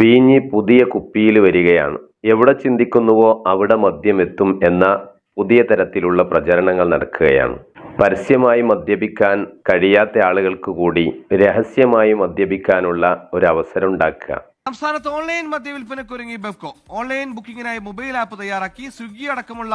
വീഞ്ഞ് പുതിയ കുപ്പിയിൽ വരികയാണ്. എവിടെ ചിന്തിക്കുന്നുവോ അവിടെ മദ്യം എത്തും എന്ന പുതിയ തരത്തിലുള്ള പ്രചരണങ്ങൾ നടക്കുകയാണ്. പരസ്യമായി മദ്യപിക്കാൻ കഴിയാത്ത ആളുകൾക്ക് കൂടി രഹസ്യമായി മദ്യപിക്കാനുള്ള ഒരു അവസരം ഉണ്ടാക്കുക. സംസ്ഥാനത്ത് ഓൺലൈൻ മദ്യവിൽപ്പനയ്ക്കൊരുങ്ങി ബെഫ്കോ ഓൺലൈൻ ബുക്കിംഗിനായി മൊബൈൽ ആപ്പ് തയ്യാറാക്കി സ്വിഗ്ഗി അടക്കമുള്ള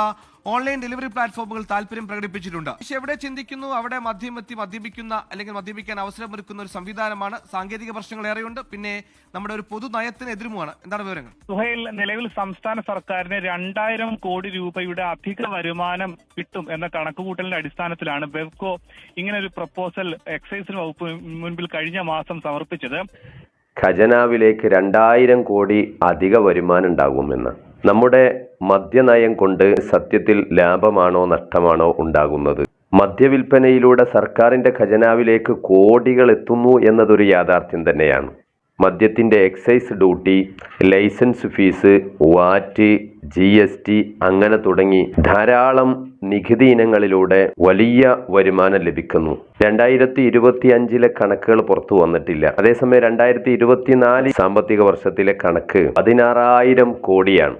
ഓൺലൈൻ ഡെലിവറി പ്ലാറ്റ്ഫോമുകൾ താല്പര്യം പ്രകടിപ്പിച്ചിട്ടുണ്ട്. പക്ഷെ എവിടെ ചിന്തിക്കുന്നു അവിടെ മദ്യം എത്തി മദ്യപിക്കുന്ന അല്ലെങ്കിൽ മദ്യപിക്കാൻ അവസരമൊരുക്കുന്ന ഒരു സംവിധാനമാണ് സാങ്കേതിക പ്രശ്നങ്ങൾ ഏറെയുണ്ട്. പിന്നെ നമ്മുടെ ഒരു പൊതു നയത്തിന് എതിരുമാണ്. എന്താണ് വിവരങ്ങൾ? സുഹൈൽ നിലവിൽ സംസ്ഥാന സർക്കാരിന് രണ്ടായിരം കോടി രൂപയുടെ അധിക വരുമാനം കിട്ടും എന്ന കണക്കുകൂട്ടലിന്റെ അടിസ്ഥാനത്തിലാണ് ബെവ്കോ ഇങ്ങനെ ഒരു പ്രപ്പോസൽ എക്സൈസിന് വകുപ്പ് മുൻപിൽ കഴിഞ്ഞ മാസം സമർപ്പിച്ചത്. ഖജനാവിലേക്ക് രണ്ടായിരം കോടി അധിക വരുമാനം ഉണ്ടാകുമെന്ന് നമ്മുടെ മദ്യനയം കൊണ്ട് സത്യത്തിൽ ലാഭമാണോ നഷ്ടമാണോ ഉണ്ടാകുന്നത്? മദ്യവിൽപ്പനയിലൂടെ സർക്കാരിന്റെ ഖജനാവിലേക്ക് കോടികൾ എത്തുന്നു എന്നതൊരു യാഥാർത്ഥ്യം തന്നെയാണ്. മദ്യത്തിന്റെ excise duty licence fees VAT G അങ്ങനെ തുടങ്ങി ധാരാളം നികുതി ഇനങ്ങളിലൂടെ വലിയ വരുമാനം ലഭിക്കുന്നു. രണ്ടായിരത്തി ഇരുപത്തി അഞ്ചിലെ കണക്കുകൾ പുറത്തു വന്നിട്ടില്ല. അതേസമയം രണ്ടായിരത്തി ഇരുപത്തിനാല് സാമ്പത്തിക വർഷത്തിലെ കണക്ക് പതിനാറായിരം കോടിയാണ്.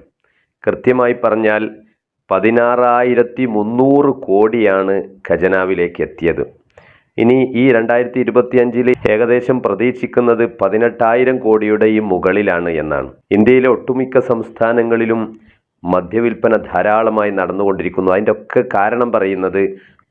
കൃത്യമായി പറഞ്ഞാൽ പതിനാറായിരത്തി മുന്നൂറ് കോടിയാണ് ഖജനാവിലേക്ക് എത്തിയത്. ഇനി ഈ രണ്ടായിരത്തി ഇരുപത്തി അഞ്ചിൽ ഏകദേശം പ്രതീക്ഷിക്കുന്നത് പതിനെട്ടായിരം കോടിയുടെയും മുകളിലാണ് എന്നാണ്. ഇന്ത്യയിലെ ഒട്ടുമിക്ക സംസ്ഥാനങ്ങളിലും മദ്യവിൽപ്പന ധാരാളമായി നടന്നുകൊണ്ടിരിക്കുന്നു. അതിന്റെ ഒക്കെ കാരണം പറയുന്നത്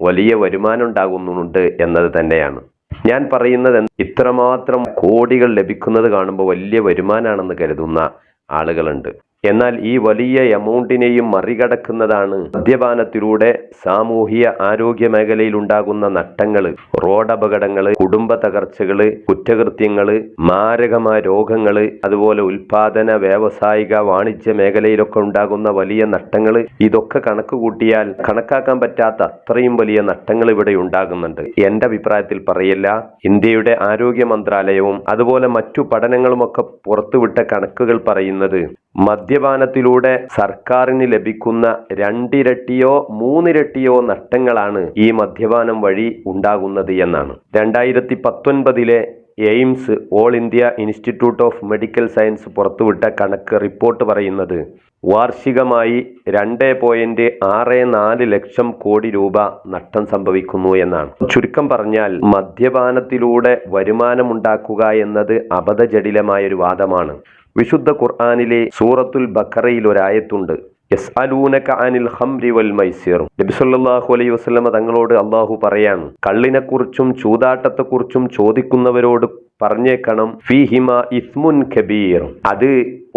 വലിയ വരുമാനം ഉണ്ടാകുന്നുണ്ട് എന്നത് തന്നെയാണ്. ഞാൻ പറയുന്നത് ഇത്രമാത്രം കോടികൾ ലഭിക്കുന്നത് കാണുമ്പോൾ വലിയ വരുമാനമാണെന്ന് കരുതുന്ന ആളുകളുണ്ട്. എന്നാൽ ഈ വലിയ എമൗണ്ടിനെയും മറികടക്കുന്നതാണ് മദ്യപാനത്തിലൂടെ സാമൂഹിക ആരോഗ്യ മേഖലയിൽ ഉണ്ടാകുന്ന നട്ടങ്ങൾ റോഡ് അപകടങ്ങൾ കുടുംബ തകർച്ചകൾ കുറ്റകൃത്യങ്ങൾ മാരകമായ രോഗങ്ങൾ അതുപോലെ ഉൽപാദന വ്യാവസായിക വാണിജ്യ മേഖലയിലൊക്കെ ഉണ്ടാകുന്ന വലിയ നട്ടങ്ങൾ ഇതൊക്കെ കണക്ക് കൂട്ടിയാൽ കണക്കാക്കാൻ പറ്റാത്ത അത്രയും വലിയ നട്ടങ്ങൾ ഇവിടെ ഉണ്ടാകുന്നുണ്ട്. എന്റെ അഭിപ്രായത്തിൽ പറയില്ല. ഇന്ത്യയുടെ ആരോഗ്യ മന്ത്രാലയവും അതുപോലെ മറ്റു പഠനങ്ങളുമൊക്കെ പുറത്തുവിട്ട കണക്കുകൾ പറയുന്നത് മദ്യപാനത്തിലൂടെ സർക്കാരിന് ലഭിക്കുന്ന രണ്ടിരട്ടിയോ മൂന്നിരട്ടിയോ നഷ്ടങ്ങളാണ് ഈ മദ്യപാനം വഴി ഉണ്ടാകുന്നത് എന്നാണ്. രണ്ടായിരത്തി പത്തൊൻപതിലെ AIIMS all India institute of medical science പുറത്തുവിട്ട കണക്ക് റിപ്പോർട്ട് പറയുന്നത് വാർഷികമായി രണ്ട് പോയിന്റ് ആറ് നാല് ലക്ഷം കോടി രൂപ നഷ്ടം സംഭവിക്കുന്നു എന്നാണ്. ചുരുക്കം പറഞ്ഞാൽ മദ്യപാനത്തിലൂടെ വരുമാനമുണ്ടാക്കുക എന്നത് അബദ്ധജടിലമായൊരു വാദമാണ്. വിശുദ്ധ ഖുർആാനിലെ സൂറത്തുൽ ബക്കറയിൽ ഒരായത്തുണ്ട് യസ്അലൂനക അനിൽ ഖംരി വൽ മൈസിർ. നബി സല്ലല്ലാഹു അലൈഹി വസല്ലമ തങ്ങളോട് അള്ളാഹു പറയാണ് കള്ളിനെക്കുറിച്ചും ചൂതാട്ടത്തെക്കുറിച്ചും ചോദിക്കുന്നവരോട് പറഞ്ഞേക്കണം ഫിഹിമ ഇസ്മുൻ കബീർ. അത്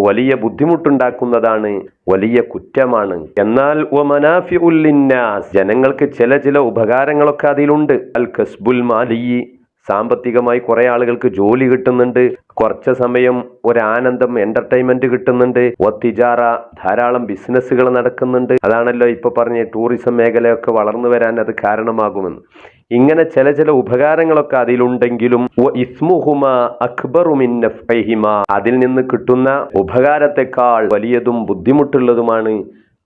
വലിയ ബുദ്ധിമുട്ടുണ്ടാക്കുന്നതാണ് വലിയ കുറ്റമാണ്. എന്നാൽ ജനങ്ങൾക്ക് ചില ചില ഉപകാരങ്ങളൊക്കെ അതിലുണ്ട്. അൽ കസ്ബുൽ മാലിയി സാമ്പത്തികമായി കുറെ ആളുകൾക്ക് ജോലി കിട്ടുന്നുണ്ട്. കുറച്ച് സമയം ഒരാനന്ദം എന്റർടൈൻമെന്റ് കിട്ടുന്നുണ്ട്. ഒത്തിജാറ ധാരാളം ബിസിനസ്സുകൾ നടക്കുന്നുണ്ട്. അതാണല്ലോ ഇപ്പൊ പറഞ്ഞ ടൂറിസം മേഖലയൊക്കെ വളർന്നു വരാൻ അത് കാരണമാകുമെന്ന്. ഇങ്ങനെ ചില ചില ഉപകാരങ്ങളൊക്കെ അതിലുണ്ടെങ്കിലും ഇസ്മുഹുമ അക്ബറു മിൻ അതിൽ നിന്ന് കിട്ടുന്ന ഉപകാരത്തെക്കാൾ വലിയതും ബുദ്ധിമുട്ടുള്ളതുമാണ്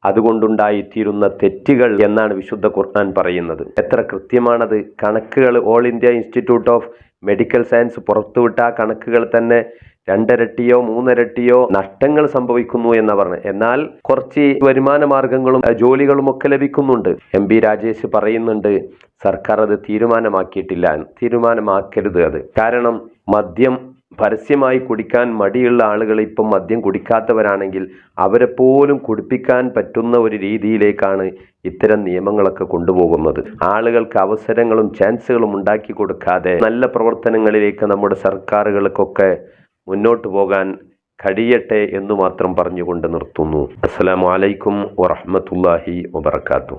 അതുകൊണ്ടുണ്ടായിത്തീരുന്ന തെറ്റുകൾ എന്നാണ് വിശുദ്ധ ഖുർആൻ പറയുന്നത്. എത്ര കൃത്യമാണത്? കണക്കുകൾ all India institute of medical science പുറത്തുവിട്ട കണക്കുകൾ തന്നെ രണ്ടരട്ടിയോ മൂന്നരട്ടിയോ നഷ്ടങ്ങൾ സംഭവിക്കുന്നു എന്ന് പറഞ്ഞു എന്നാൽ കുറച്ച് വരുമാന മാർഗങ്ങളും ജോലികളും ഒക്കെ ലഭിക്കുന്നുണ്ട്. എം പി രാജേഷ് പറയുന്നുണ്ട് സർക്കാർ അത് തീരുമാനമാക്കിയിട്ടില്ല. തീരുമാനമാക്കരുത് അത്. കാരണം മദ്യം പരസ്യമായി കുടിക്കാൻ മടിയുള്ള ആളുകൾ ഇപ്പം മദ്യം കുടിക്കാത്തവരാണെങ്കിൽ അവരെ പോലും കുടിപ്പിക്കാൻ പറ്റുന്ന ഒരു രീതിയിലേക്കാണ് ഇത്തരം നിയമങ്ങളൊക്കെ കൊണ്ടുപോകുന്നത്. ആളുകൾക്ക് അവസരങ്ങളും ചാൻസുകളും ഉണ്ടാക്കി കൊടുക്കാതെ നല്ല പ്രവർത്തനങ്ങളിലേക്ക് നമ്മുടെ സർക്കാരുകൾക്കൊക്കെ മുന്നോട്ട് പോകാൻ കഴിയട്ടെ എന്ന് മാത്രം പറഞ്ഞുകൊണ്ട് നിർത്തുന്നു. അസ്സലാമു അലൈക്കും വറഹ്മത്തുള്ളാഹി വബർക്കാത്തു